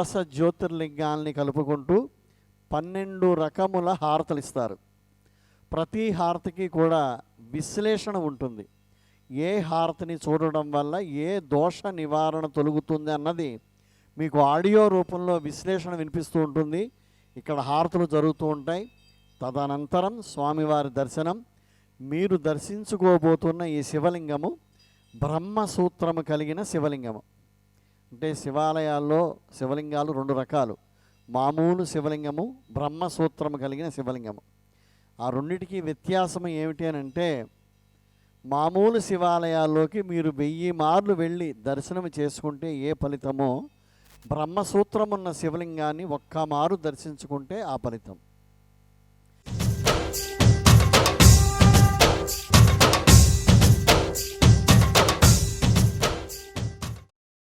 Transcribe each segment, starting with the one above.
ద్వాదశ జ్యోతిర్లింగాల్ని కలుపుకుంటూ పన్నెండు రకముల హారతలు ఇస్తారు ప్రతి హారతికి కూడా విశ్లేషణ ఉంటుంది. ఏ హారతిని చూడడం వల్ల ఏ దోష నివారణ తొలుగుతుంది అన్నది మీకు ఆడియో రూపంలో విశ్లేషణ వినిపిస్తూ ఉంటుంది. ఇక్కడ హారతులు జరుగుతూ ఉంటాయి. తదనంతరం స్వామివారి దర్శనం. మీరు దర్శించుకోబోతున్న ఈ శివలింగము బ్రహ్మసూత్రము కలిగిన శివలింగము. అంటే శివాలయాల్లో శివలింగాలు రెండు రకాలు. మామూలు శివలింగము బ్రహ్మసూత్రము కలిగిన శివలింగము. ఆ రెండిటికి వ్యత్యాసం ఏమిటి అని అంటే మామూలు శివాలయాల్లోకి మీరు వెయ్యి మార్లు వెళ్ళి దర్శనం చేసుకుంటే ఏ ఫలితమో బ్రహ్మసూత్రం ఉన్న శివలింగాన్ని ఒక్క మారు దర్శించుకుంటే ఆ ఫలితం.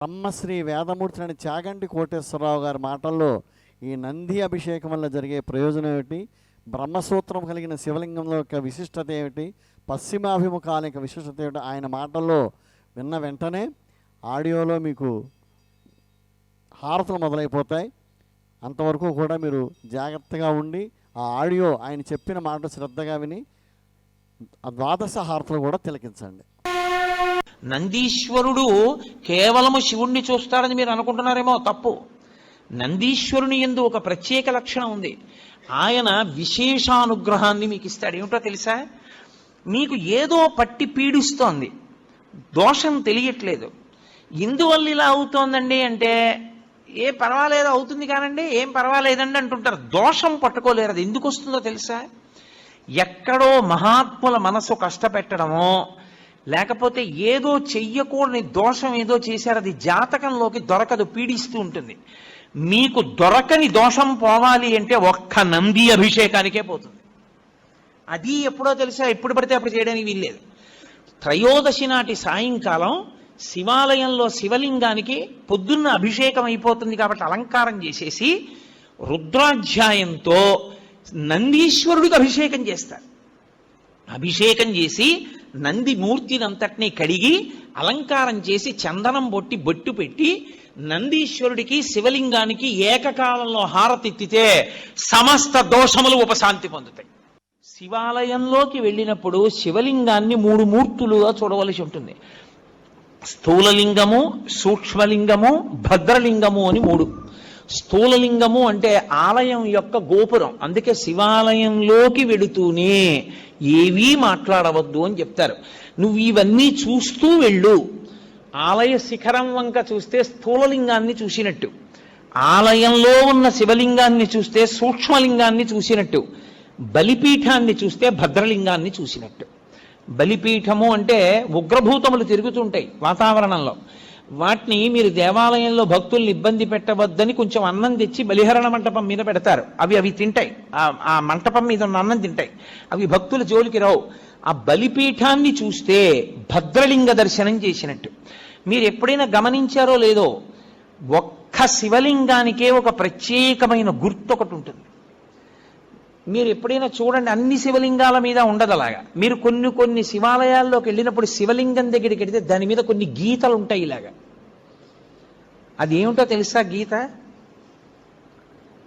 బ్రహ్మశ్రీ వేదమూర్తి అని చాగంటి కోటేశ్వరరావు గారి మాటల్లో ఈ నంది అభిషేకం వల్ల జరిగే ప్రయోజనం ఏమిటి? బ్రహ్మసూత్రం కలిగిన శివలింగంలో యొక్క విశిష్టత ఏమిటి? పశ్చిమాభిముఖాల యొక్క విశిష్టత ఏమిటి? ఆయన మాటల్లో విన్న వెంటనే ఆడియోలో మీకు హారతలు మొదలైపోతాయి. అంతవరకు కూడా మీరు జాగ్రత్తగా ఉండి ఆ ఆడియో ఆయన చెప్పిన మాట శ్రద్ధగా విని ఆ ద్వాదశ హారతలు కూడా తిలకించండి. నందీశ్వరుడు కేవలము శివుణ్ణి చూస్తాడని మీరు అనుకుంటున్నారేమో తప్పు. నందీశ్వరుని ఎందు ఒక ప్రత్యేక లక్షణం ఉంది. ఆయన విశేషానుగ్రహాన్ని మీకు ఇస్తాడు. ఏమిటో తెలుసా? మీకు ఏదో పట్టి పీడిస్తోంది. దోషం తెలియట్లేదు. ఎందువల్ల ఇలా అవుతోందండి అంటే ఏ పర్వాలేదు అవుతుంది కానండి ఏం పర్వాలేదండి అంటుంటారు. దోషం పట్టుకోలేరు. అది ఎందుకు వస్తుందో తెలుసా? ఎక్కడో మహాత్ముల మనసు కష్టపెట్టడమో లేకపోతే ఏదో చెయ్యకూడని దోషం ఏదో చేశారు అది జాతకంలోకి దొరకదు పీడిస్తూ ఉంటుంది. మీకు దొరకని దోషం పోవాలి అంటే ఒక్క నంది అభిషేకానికే పోతుంది. అది ఎప్పుడో తెలిసా? ఎప్పుడు పడితే అప్పుడు చేయడానికి వీల్లేదు. త్రయోదశి నాటి సాయంకాలం శివాలయంలో శివలింగానికి పొద్దున్న అభిషేకం అయిపోతుంది కాబట్టి అలంకారం చేసేసి రుద్రాధ్యాయంతో నందీశ్వరుడికి అభిషేకం చేస్తారు. అభిషేకం చేసి నంది మూర్తినంతటినీ కడిగి అలంకారం చేసి చందనం బొట్టి బొట్టు పెట్టి నందీశ్వరుడికి శివలింగానికి ఏకకాలంలో హారతిత్తితే సమస్త దోషములు ఉపశాంతి పొందుతాయి. శివాలయంలోకి వెళ్ళినప్పుడు శివలింగాన్ని మూడు మూర్తులుగా చూడవలసి ఉంటుంది. స్థూలలింగము సూక్ష్మలింగము భద్రలింగము అని మూడు. స్థూలలింగము అంటే ఆలయం యొక్క గోపురం. అందుకే శివాలయంలోకి వెడుతూనే ఏవీ మాట్లాడవద్దు అని చెప్తారు. నువ్వు ఇవన్నీ చూస్తూ వెళ్ళు. ఆలయ శిఖరం వంక చూస్తే స్థూలలింగాన్ని చూసినట్టు. ఆలయంలో ఉన్న శివలింగాన్ని చూస్తే సూక్ష్మలింగాన్ని చూసినట్టు. బలిపీఠాన్ని చూస్తే భద్రలింగాన్ని చూసినట్టు. బలిపీఠము అంటే ఉగ్రభూతములు తిరుగుతుంటాయి వాతావరణంలో. వాటిని మీరు దేవాలయంలో భక్తుల్ని ఇబ్బంది పెట్టవద్దని కొంచెం అన్నం తెచ్చి బలిహరణ మంటపం మీద పెడతారు. అవి అవి తింటాయి. ఆ- మంటపం మీద ఉన్న అన్నం తింటాయి. అవి భక్తుల జోలికి రావు. ఆ బలిపీఠాన్ని చూస్తే భద్రలింగ దర్శనం చేసినట్టు. మీరు ఎప్పుడైనా గమనించారో లేదో ఒక్క శివలింగానికే ఒక ప్రత్యేకమైన గుర్తు ఒకటి ఉంటుంది. మీరు ఎప్పుడైనా చూడండి అన్ని శివలింగాల మీద ఉండదు అలాగా. మీరు కొన్ని కొన్ని శివాలయాల్లోకి వెళ్ళినప్పుడు శివలింగం దగ్గరికి వెళితే దాని మీద కొన్ని గీతలు ఉంటాయి ఇలాగా. అది ఏమిటో తెలుసా గీత?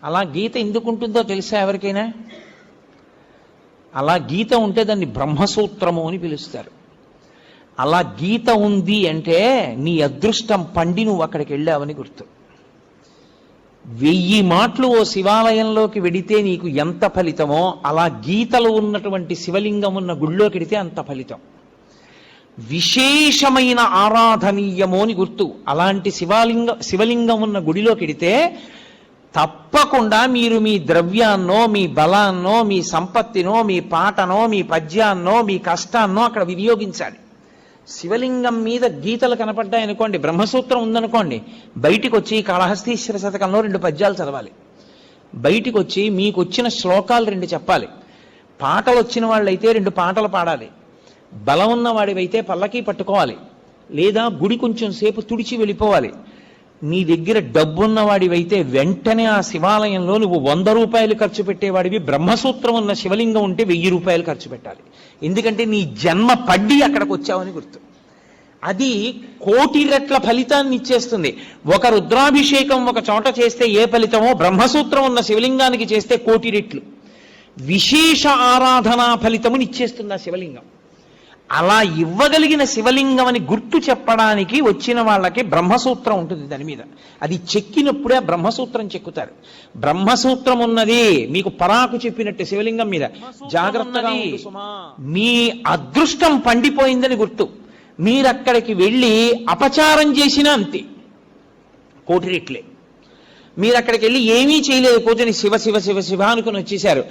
అలా గీత ఎందుకు ఉంటుందో తెలుసా ఎవరికైనా? అలా గీత ఉంటే దాన్ని బ్రహ్మసూత్రము అని పిలుస్తారు. అలా గీత ఉంది అంటే నీ అదృష్టం పండి నువ్వు అక్కడికి వెళ్ళావని గుర్తు. వెయ్యి మాటలు ఓ శివాలయంలోకి వెడితే నీకు ఎంత ఫలితమో అలా గీతలు ఉన్నటువంటి శివలింగం ఉన్న గుళ్ళోకి వెడితే అంత ఫలితం. విశేషమైన ఆరాధనీయము అని గుర్తు. అలాంటి శివలింగ శివలింగం ఉన్న గుడిలోకి వెడితే తప్పకుండా మీరు మీ ద్రవ్యాన్నో మీ బలాన్నో మీ సంపత్తినో మీ పాటనో మీ పద్యాన్నో మీ కష్టాన్నో అక్కడ వినియోగించాలి. శివలింగం మీద గీతలు కనపడ్డాయనుకోండి బ్రహ్మసూత్రం ఉందనుకోండి బయటికి వచ్చి కాళహస్తీశ్వర శతకంలో రెండు పద్యాలు చదవాలి. బయటికి వచ్చి మీకు వచ్చిన శ్లోకాలు రెండు చెప్పాలి. పాటలు వచ్చిన వాళ్ళైతే రెండు పాటలు పాడాలి. బలం ఉన్న వాడివైతే పల్లకి పట్టుకోవాలి. లేదా గుడి కొంచెం సేపు తుడిచి వెళ్ళిపోవాలి. నీ దగ్గర డబ్బున్న వాడివైతే వెంటనే ఆ శివాలయంలో నువ్వు వంద రూపాయలు ఖర్చు పెట్టేవాడివి. బ్రహ్మసూత్రం ఉన్న శివలింగం ఉంటే వెయ్యి రూపాయలు ఖర్చు పెట్టాలి. ఎందుకంటే నీ జన్మ పడ్డి అక్కడికి వచ్చావని గుర్తు. అది కోటి రెట్ల ఫలితాన్ని ఇచ్చేస్తుంది. ఒక రుద్రాభిషేకం ఒక చోట చేస్తే ఏ ఫలితమో బ్రహ్మసూత్రం ఉన్న శివలింగానికి చేస్తే కోటి రెట్లు. విశేష ఆరాధనా ఫలితముని ఇచ్చేస్తుంది ఆ శివలింగం. అలా ఇవ్వగలిగిన శివలింగం అని గుర్తు చెప్పడానికి వచ్చిన వాళ్ళకి బ్రహ్మసూత్రం ఉంటుంది దాని మీద. అది చెక్కినప్పుడే బ్రహ్మసూత్రం చెక్కుతారు. బ్రహ్మసూత్రం ఉన్నది మీకు పరాకు చెప్పినట్టు శివలింగం మీద. జాగ్రత్తగా. మీ అదృష్టం పండిపోయిందని గుర్తు. మీరు అక్కడికి వెళ్ళి అపచారం చేసినా అంతే. కోటి రెట్లే. మీరు అక్కడికి వెళ్ళి ఏమీ చేయలేదు. కూర్చొని శివ శివ శివ శివ అనుకుని వచ్చేశారు.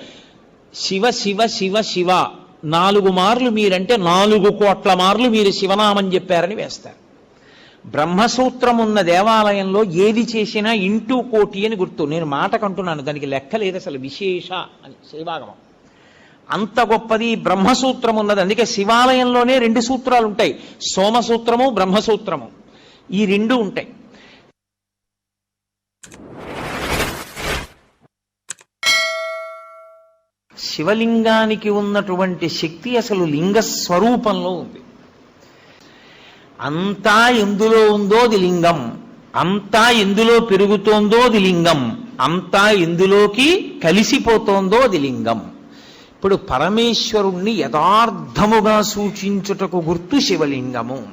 శివ శివ శివ శివ. నాలుగు మార్లు మీరంటే నాలుగు కోట్ల మార్లు మీరు శివనామం చెప్పారని వేస్తారు. బ్రహ్మసూత్రం ఉన్న దేవాలయంలో ఏది చేసినా ఇంటూ కోటి అని గుర్తు. నేను మాటకంటున్నాను దానికి లెక్క లేదు అసలు విశేష అని శివాగమం. అంత గొప్పది బ్రహ్మసూత్రం ఉన్నది. అందుకే శివాలయంలోనే రెండు సూత్రాలు ఉంటాయి సోమసూత్రము బ్రహ్మసూత్రము. ఈ రెండు ఉంటాయి. శివలింగానికి ఉన్నటువంటి శక్తి అసలు లింగ స్వరూపంలో ఉంది. అంతా ఎందులో ఉందో అది లింగం. అంతా ఎందులో పెరుగుతోందో అది లింగం. అంతా ఎందులోకి కలిసిపోతోందో అది లింగం. ఇప్పుడు పరమేశ్వరుణ్ణి యథార్థముగా సూచించుటకు గుర్తు శివలింగము.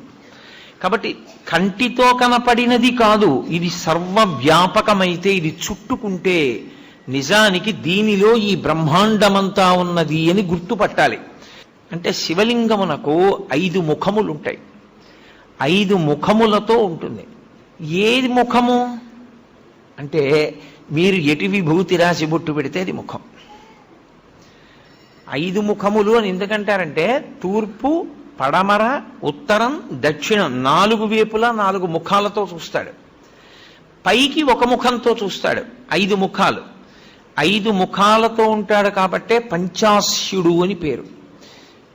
కాబట్టి కంటితో కనపడినది కాదు ఇది సర్వవ్యాపకమైతే ఇది చుట్టుకుంటే నిజానికి దీనిలో ఈ బ్రహ్మాండమంతా ఉన్నది అని గుర్తుపట్టాలి. అంటే శివలింగమునకు ఐదు ముఖములు ఉంటాయి ఐదు ముఖములతో ఉంటుంది. ఏది ముఖము? అంటే మీరు ఎటు విభూతి రాసి బొట్టు పెడితే అది ముఖం. ఐదు ముఖములు అని ఎందుకంటారంటే తూర్పు పడమర ఉత్తరం దక్షిణం నాలుగు వేపులా నాలుగు ముఖాలతో చూస్తాడు. పైకి ఒక ముఖంతో చూస్తాడు. ఐదు ముఖాలు. ఐదు ముఖాలతో ఉంటాడు కాబట్టే పంచాస్యుడు అని పేరు.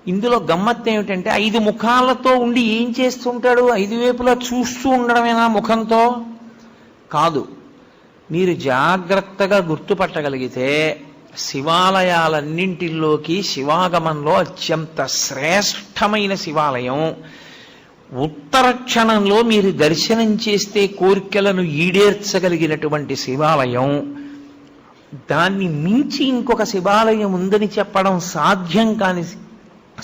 ఇందులో గమ్మత్తు ఏమిటంటే ఐదు ముఖాలతో ఉండి ఏం చేస్తుంటాడు? ఐదు వైపులా చూస్తూ ఉండడమేనా ముఖంతో? కాదు. మీరు జాగ్రత్తగా గుర్తుపట్టగలిగితే శివాలయాలన్నింటిలోకి శివాగమంలో అత్యంత శ్రేష్టమైన శివాలయం. ఉత్తర క్షణంలో మీరు దర్శనం చేస్తే కోరికలను ఈడేర్చగలిగినటువంటి శివాలయం. దాన్ని మించి ఇంకొక శివాలయం ఉందని చెప్పడం సాధ్యం కాని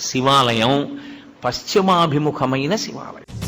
శివాలయం పశ్చిమాభిముఖమైన శివాలయం.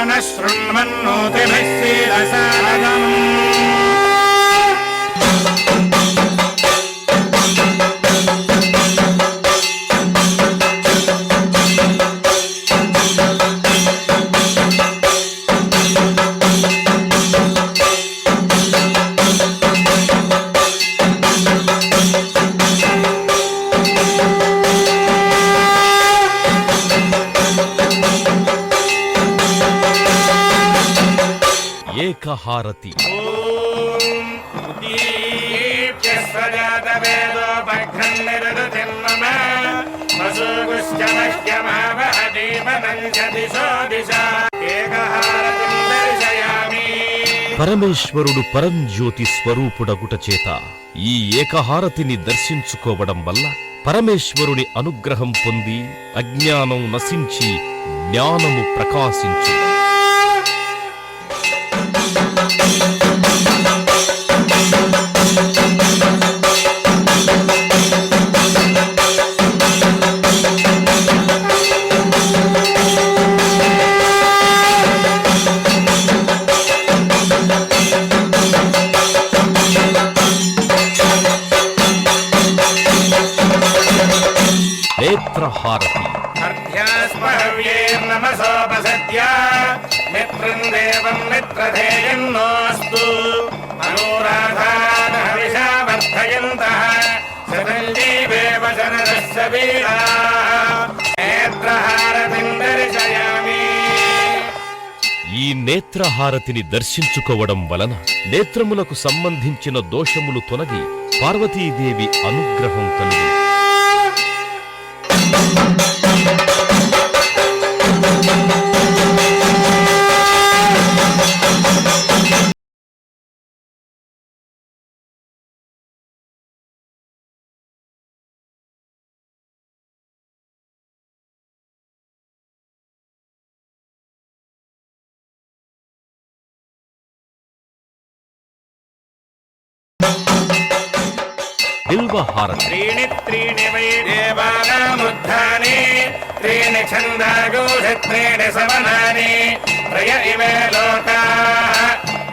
पानशृण्वन्नोतिभिः सीदसादम् హారతి. పరమేశ్వరుడు పరంజ్యోతి స్వరూపుడగుట చేత ఈ ఏకహారతిని దర్శించుకోవడం వల్ల పరమేశ్వరుని అనుగ్రహం పొంది అజ్ఞానం నశించి జ్ఞానము ప్రకాశించు ఈ నేత్రహారతిని దర్శించుకోవడం వలన నేత్రములకు సంబంధించిన దోషములు తొలగి పార్వతీదేవి అనుగ్రహం కలుగు త్రీణి త్రీణి వై. త్రీణి త్రీణి సమనాని త్రయ ఇవే లోకా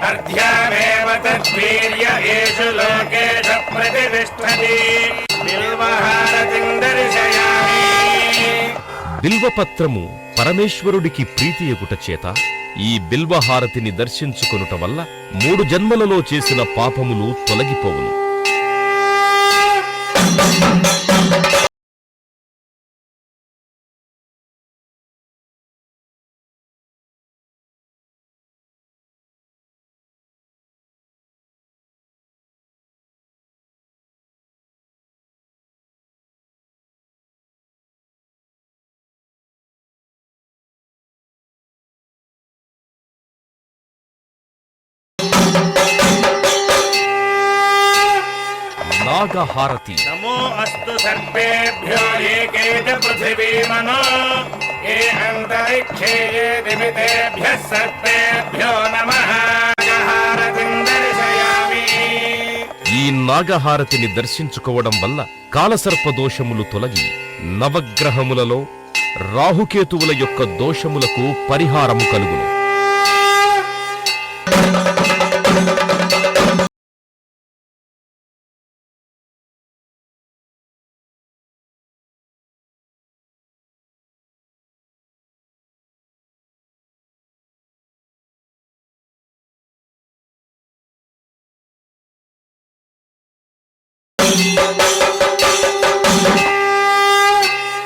అర్ధ్యామేవ తద్వీర్య ఏషు దర్శయామి బిల్వపత్రము పరమేశ్వరుడికి ప్రీతి ఎగుట చేత ఈ బిల్వహారతిని దర్శించుకొనుట వల్ల మూడు జన్మలలో చేసిన పాపములు తొలగిపోవును. Thank you. నాగహారతి. నమో అస్తు సర్పేభ్యో ఏకేత పృథివీమనో. ఏ అంతరిక్షే ఏ దిమితేభ్య సర్పేభ్యో నమ. ఈ నాగహారతిని దర్శించుకోవడం వల్ల కాలసర్ప దోషములు తొలగి నవగ్రహములలో రాహుకేతువుల యొక్క దోషములకు పరిహారము కలుగును.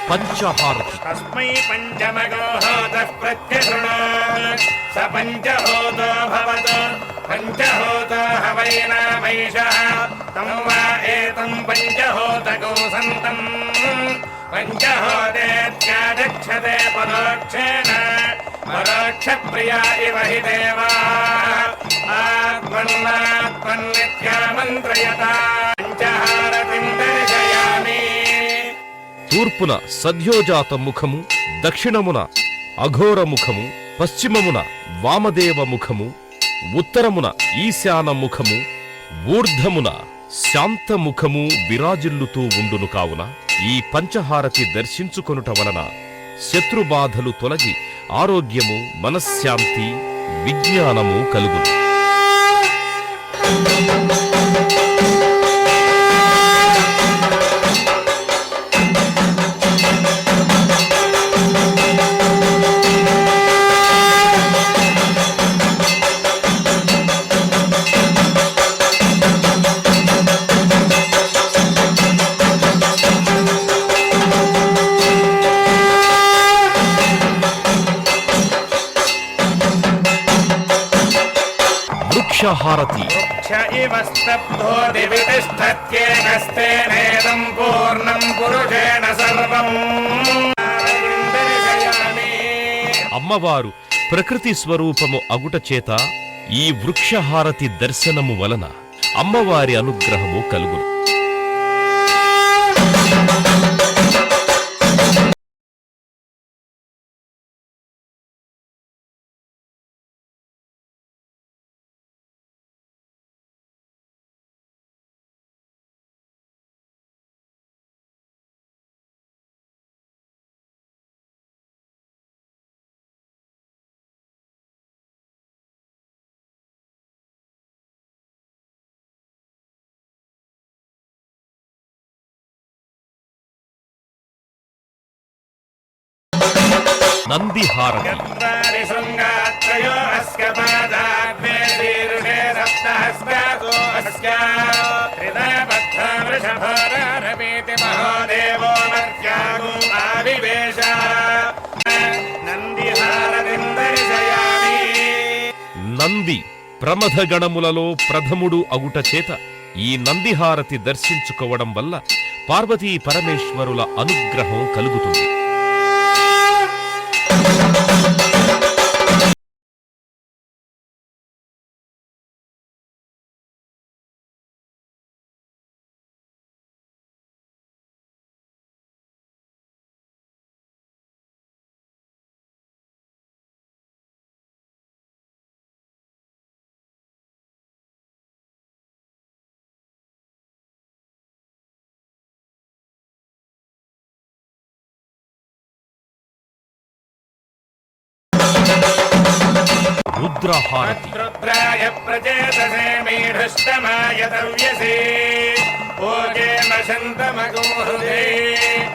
పంచహారతి. తస్మై పంచమగోహోతః ప్రత్యశృణాత్ స పంచహోతో భవతు పంచహోత హవై నామైషः తం వా ఏతం పంచహోతకో సంతం పంచహోతేత్యాదక్షతే పరోక్షేణ పరోక్షప్రియా ఇవ హి దేవా. ఆత్మన్నాత్మన్నిత్యా తూర్పున సద్యోజాత ముఖము దక్షిణమున అఘోర ముఖము పశ్చిమమున వామదేవ ముఖము ఉత్తరమున ఈశాన ముఖము ఊర్ధమున శాంత ముఖము విరాజిల్లుతూ ఉండును కావున ఈ పంచహారతి దర్శించుకొనుట వలన శత్రుబాధలు తొలగి ఆరోగ్యము మనశ్శాంతి విజ్ఞానము కలుగును. వృక్షహారతి అమ్మవారు ప్రకృతి స్వరూపము అగుట చేత ఈ వృక్షహారతి దర్శనము వలన అమ్మవారి అనుగ్రహము కలుగును. వృషభారభేతి మహోదేవో ఆవివేశ దర్శయామి నంది ప్రమథగణములలో ప్రథముడు అగుట చేత ఈ నందిహారతి దర్శించుకోవడం వల్ల పార్వతీ పరమేశ్వరుల అనుగ్రహం కలుగుతుంది రుద్రహారతి. రుద్రాయ ప్రజేతసే మీఢుష్టమాయ తవ్యసే ఓగేన శంతమగోహృదే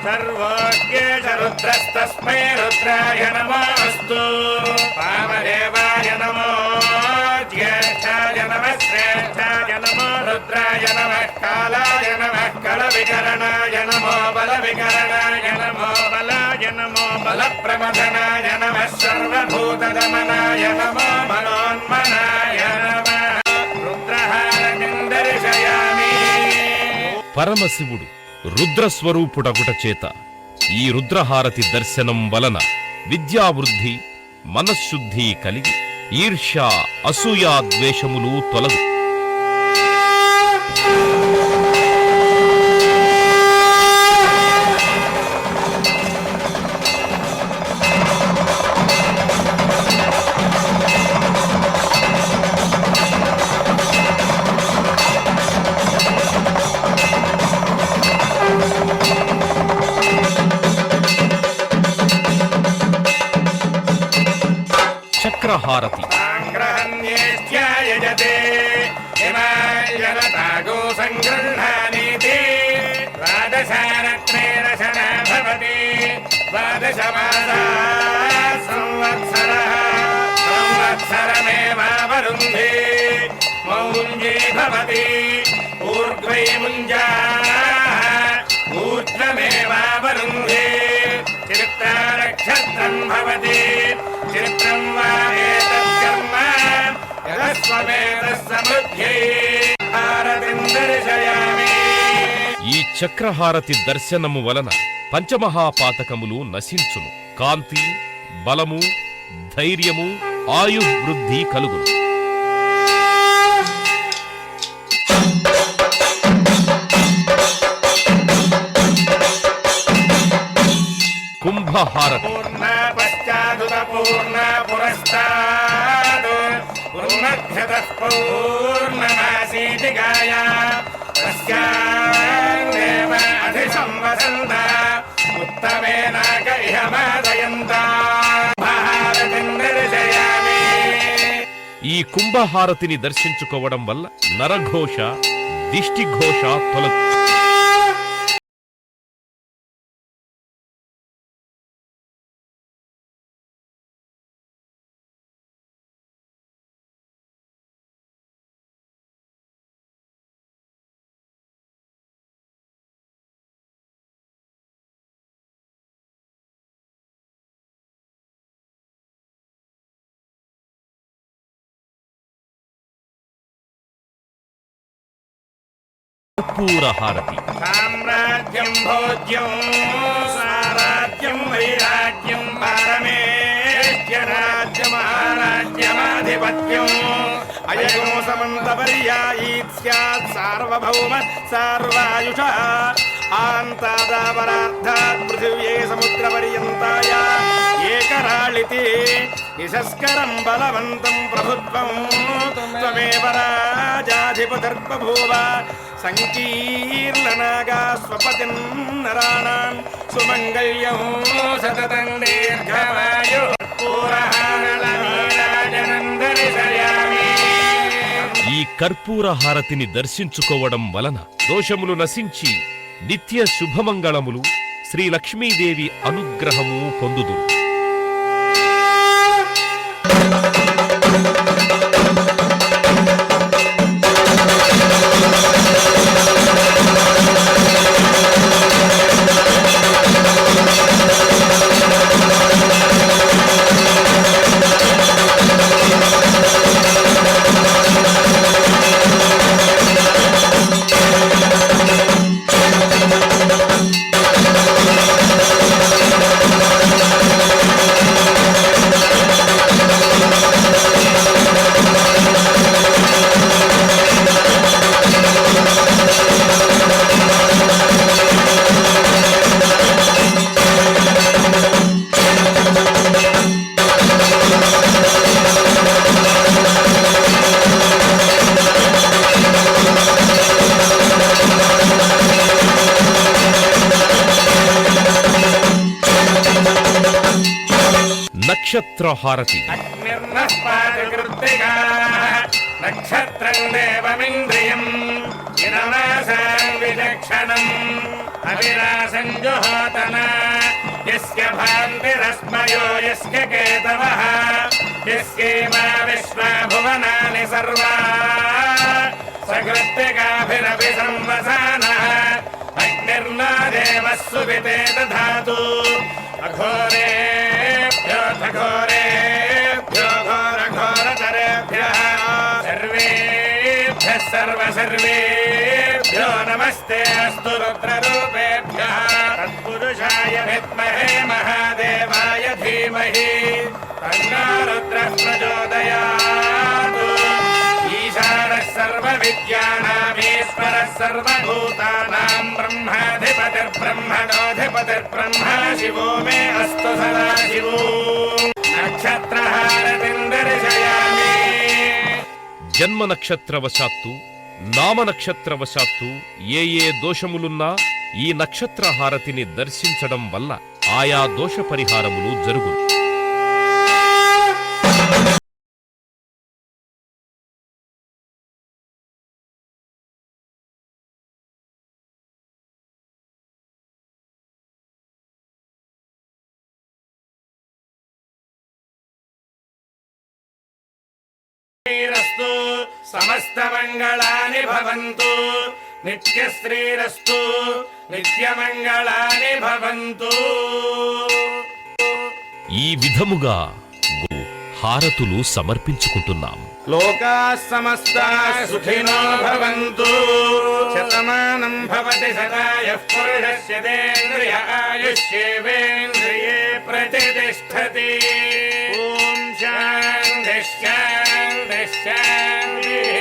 సర్వోగ్యేష రుద్రస్తస్మై రుద్రాయ నమోస్తు పామదేవాయ నమో కాలాయ నమः కళవికరణాయ నమో నమో బలాయ నమో నమో మనోన్మనాయ పరమశివుడు రుద్రస్వరూపుడగుట చేత ఈ రుద్రహారతి దర్శనం వలన విద్యావృద్ధి మనశ్శుద్ధి కలిగి ఈర్ష్య అసూయా ద్వేషములు తొలగు. ద్వాదశమాసా సంవత్సరः సంవత్సరమేవావరుంధే. మౌంజీ భవతి ఊర్ధ్వై ముంజాः ఊర్ధ్వమేవావరుంధే. చరిత్రారక్షత్రం భవతి చరిత్రం వా ఏతత్కర్మ యదస్వమేతः సమృద్ధ్యై భారతిం దర్శయామి ఈ చక్రహారతి దర్శనము వలన పంచమహాపాతకములు నశించును. కాంతి బలము ధైర్యము ఆయుర్వృద్ధి కలుగును. కుంభహారతి. పూర్ణ పశ్చాదుత పూర్ణ పురస్తాద్ పూర్ణభ్యతః ఈ కుంభహారతిని దర్శించుకోవడం వల్ల నరఘోష దిష్టిఘోష తొలగు కర్పూరహారతి. సామ్రాజ్యం భోజ్యం సారాజ్యం వైరాజ్యం పారమేష్యరాజ్యం మహారాజ్యమాధిపత్యం అయగో సమంత పర్యాయీత్ స్యాత్ సార్వభౌమ సార్వాయుష ఆంతాదాపరార్థాత్ పృథివ్యే సముద్ర పర్యంతాయ ఏకరాళితి నిశస్కరం బలవంతం ప్రభుత్వం. త్వమేవ రాజాధిపతిర్బభూవ సంకీర్ణనాగా స్వపతిం నరాణాం సుమంగళ్యం సతతం ఈ కర్పూర హారతిని దర్శించుకోవడం వలన దోషములు నశించి నిత్య శుభమంగళములు శ్రీ లక్ష్మీదేవి అనుగ్రహము పొందుదురు. నక్షత్రహారతి నిర్మస్పాదకృత్తిగా నక్షత్రం దేవమింద్రియం విచక్షణం అవిరాసం జుహోతన యస్య భాంతిరస్మయో యస్య కేతవః యస్యేమా విశ్వా భువనాని సర్వా సకృత్తికాభిరపి సంవసానः అగ్నిర్నా దేవः సువితే దధాతు అఘోరేభ్యో సర్వేభ్యः సర్వసర్వేభ్యో నమస్తే అస్తు రుద్రరూపేభ్యः తత్పురుషాయ విద్మహే మహాదేవాయ ధీమహి తన్నో రుద్రः ప్రచోదయాత్ ఈశానः సర్వవిద్యానామీశ్వరः సర్వభూతానాం బ్రహ్మాధిపతిర్బ్రహ్మణోధిపతిర్బ్రహ్మ శివో మే అస్తు సదా శివో నక్షత్రహారతిం దర్శయామి జన్మ నామనక్షత్రవశాత్తు ఏ ఏ దోషములున్నా ఈ నక్షత్రహారతిని దర్శించడం వల్ల ఆయా దోష పరిహారములు జరుగును. సమస్తమంగళాని భవంతు. నిత్యశ్రీరస్తు. నిత్యమంగళాని భవంతు. ఈ విధముగా హారతులు సమర్పించుకుంటున్నాం. లోకా సమస్తా సుఖినో భవంతు. శతమానం భవతి సదాయః పురుషస్య తేంద్రియ ఆయుష్యేవేంద్రియే ప్రతిష్టతి. ఓం శాంతి Stanley.